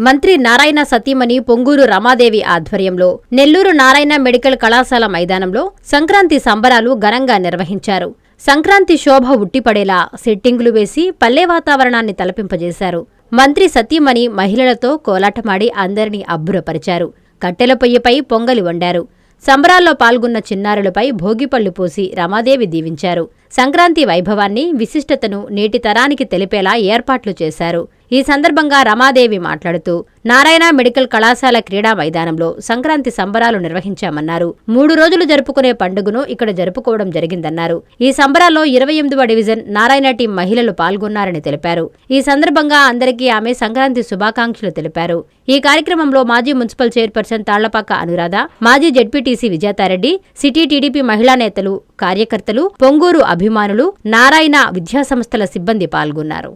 మంత్రి నారాయణ సతీమణి పొంగూరు రమాదేవి ఆధ్వర్యంలో నెల్లూరు నారాయణ మెడికల్ కళాశాల మైదానంలో సంక్రాంతి సంబరాలు ఘనంగా నిర్వహించారు. సంక్రాంతి శోభ ఉట్టిపడేలా సెట్టింగులు వేసి పల్లె వాతావరణాన్ని తలపింపజేశారు. మంత్రి సతీమణి మహిళలతో కోలాటమాడి అందరినీ అబ్బురపరిచారు. కట్టెల పొయ్యిపై పొంగలి వండారు. సంబరాల్లో పాల్గొన్న చిన్నారులపై భోగిపళ్ళు పోసి రమాదేవి దీవించారు. సంక్రాంతి వైభవాన్ని విశిష్టతను నేటి తరానికి తెలిపేలా ఏర్పాట్లు చేశారు. ఈ సందర్భంగా రమాదేవి మాట్లాడుతూ నారాయణ మెడికల్ కళాశాల క్రీడా మైదానంలో సంక్రాంతి సంబరాలు నిర్వహించామన్నారు. మూడు రోజులు జరుపుకునే పండుగను ఇక్కడ జరుపుకోవడం జరిగిందన్నారు. ఈ సంబరాల్లో ఇరవై ఎనిమిదవ డివిజన్ నారాయణ టీం మహిళలు పాల్గొన్నారని తెలిపారు. ఈ సందర్భంగా అందరికీ ఆమె సంక్రాంతి శుభాకాంక్షలు తెలిపారు. ఈ కార్యక్రమంలో మాజీ మున్సిపల్ చైర్పర్సన్ తాళ్ళపాక అనురాధ మాజీ జెడ్పీటీసీ విజేతారెడ్డి సిటీ టీడీపీ మహిళా నేతలు కార్యకర్తలు పొంగూరు అభిమానులు నారాయణ విద్యాసంస్థల సిబ్బంది పాల్గొన్నారు.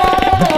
Oh!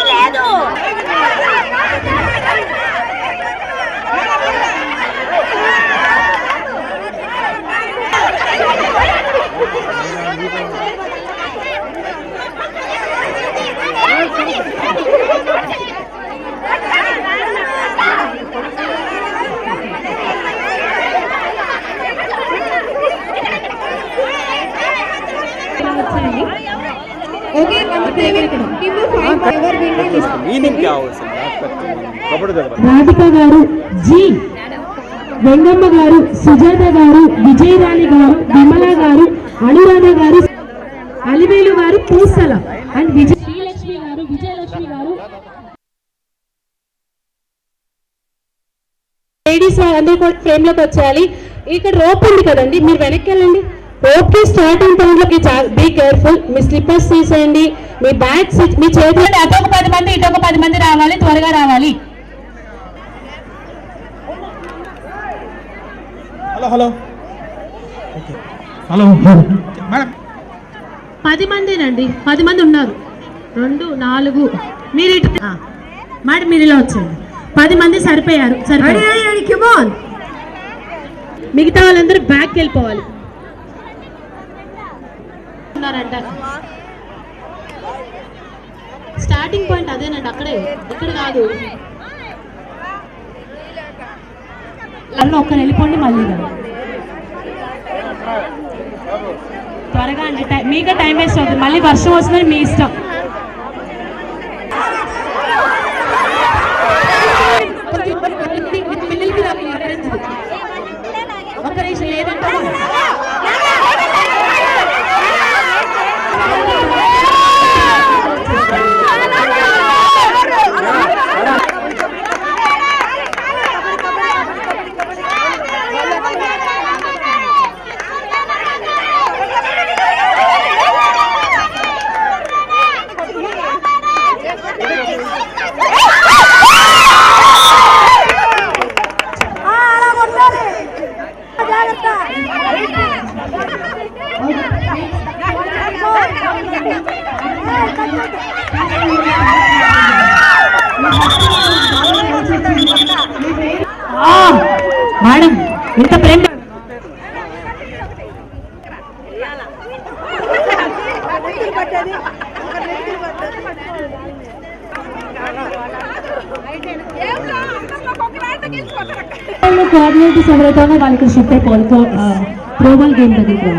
क्या हो सर बात करते हैं कपड़े जब రాధిక గారు జి వెంగమ్మ గారు సుజాత గారు విజయరాణి గారు విమల గారు అనురాధ గారు అలివేలు గారు పూసల అండ్ విజయ శ్రీలక్ష్మి గారు విజయలక్ష్మి గారు లేడీస్ అందరూ కూడా ఫ్రేమ్ లోకి వచ్చేయాలి ఇక్కడ రోప్ ఉంది కదండి మీరు వెనక్కి వెళ్ళండి ఓకే స్టార్ట్ అయిన పాయింట్లోకి బీ కేర్ఫుల్ మీ స్లిప్పర్స్ తీసేయండి. మీ బ్యాగ్స్ మీ చేతులు ఒక పది మంది ఇటొక పది మంది రావాలి త్వరగా రావాలి. హలో హలో హలో పది పది మంది ఉన్నారు. రెండు నాలుగు. మీరు ఇటు మేడం మీరు ఇలా వచ్చేయండి. పది మంది సరిపోయారు సరిపోయారు. మిగతా వాళ్ళందరూ బ్యాక్ వెళ్ళిపోవాలి. చేస్తున్నారంట. స్టార్టింగ్ పాయింట్ అదేనండి అక్కడే. ఇక్కడ కాదు. అన్న ఒక్కరు వెళ్ళిపోండి మళ్ళీ త్వరగా అండి మీకే టైం వేస్ట్ అవుతుంది. మళ్ళీ వర్షం వస్తుందని మీ ఇష్టం. ఇంత ప్రేమ. వాళ్ళు కోఆర్డినేటర్స్ ఎవరైతే వాళ్ళకి షిఫ్ట్ అయిపోవాలి త్రోబాల్ గేమ్ దగ్గరికి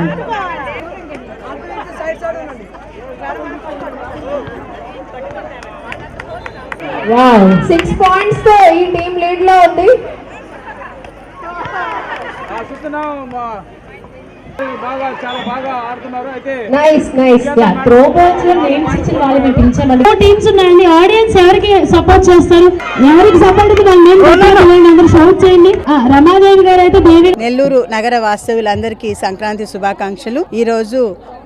సిక్స్ పాయింట్స్తో ఈ టీం లీడ్లో ఉంది. చూస్తున్నాం బాగా చాలా బాగా ఆడుతున్నారు. అయితే నైస్ నైస్ త్రో బాల్స్లో నేమ్స్ ఇచ్చిన వాళ్ళు మేము పిలిచామని టూ టీమ్స్ ఉన్నాయండి. ఆడియన్స్ ఎవరికి సపోర్ట్ చేస్తారు? ఎవరికి సపోర్ట్ అయితే వాళ్ళ నేమ్ పెట్టారు అందరూ షౌట్ చేయండి. రమాదేవి గారు అయితే దేవి నెల్లూరు నగర వాస్తవులందరికీ సంక్రాంతి శుభాకాంక్షలు. ఈరోజు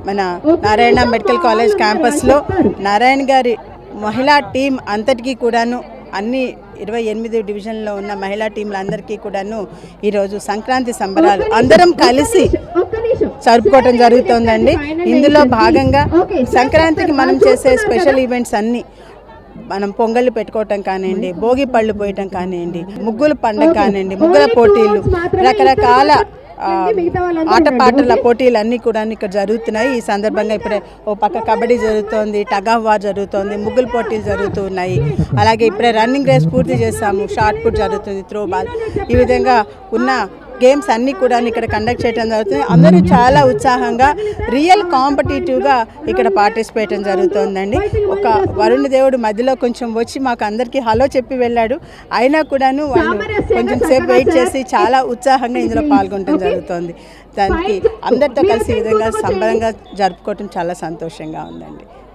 మన నారాయణ మెడికల్ కాలేజ్ క్యాంపస్లో నారాయణ గారి మహిళా టీం అంతటికీ కూడాను అన్ని ఇరవై ఎనిమిది డివిజన్లో ఉన్న మహిళా టీంలందరికీ కూడాను ఈరోజు సంక్రాంతి సంబరాలు. అందరం కలిసి జరుపుకోవటం జరుగుతోందండి. ఇందులో భాగంగా సంక్రాంతికి మనం చేసే స్పెషల్ ఈవెంట్స్ అన్నీ మనం పొంగళ్ళు పెట్టుకోవటం కానివ్వండి భోగి పళ్ళు పోయటం కానివ్వండి ముగ్గుల పండగ కానివ్వండి ముగ్గుల పోటీలు రకరకాల ఆటపాటల పోటీలు అన్నీ కూడా ఇక్కడ జరుగుతున్నాయి. ఈ సందర్భంగా ఇప్పుడే ఓ పక్క కబడ్డీ జరుగుతోంది టగ్ ఆఫ్ వార్ జరుగుతోంది ముగ్గుల పోటీలు జరుగుతూ ఉన్నాయి అలాగే ఇప్పుడే రన్నింగ్ రేస్ పూర్తి చేస్తాము షార్ట్ పుట్ జరుగుతుంది త్రో బాల్. ఈ విధంగా ఉన్న గేమ్స్ అన్నీ కూడా ఇక్కడ కండక్ట్ చేయడం జరుగుతుంది. అందరూ చాలా ఉత్సాహంగా రియల్ కాంపిటేటివ్గా ఇక్కడ పార్టిసిపేట్ జరుగుతుందండి. ఒక వరుణ దేవుడు మధ్యలో కొంచెం వచ్చి మాకు అందరికీ హలో చెప్పి వెళ్ళాడు. అయినా కూడాను వాళ్ళు కొంచెం సేపు వెయిట్ చేసి చాలా ఉత్సాహంగా ఇందులో పాల్గొనడం జరుగుతుంది. దానికి అందరితో కలిసి విధంగా సంబరంగా జరుపుకోవటం చాలా సంతోషంగా ఉందండి.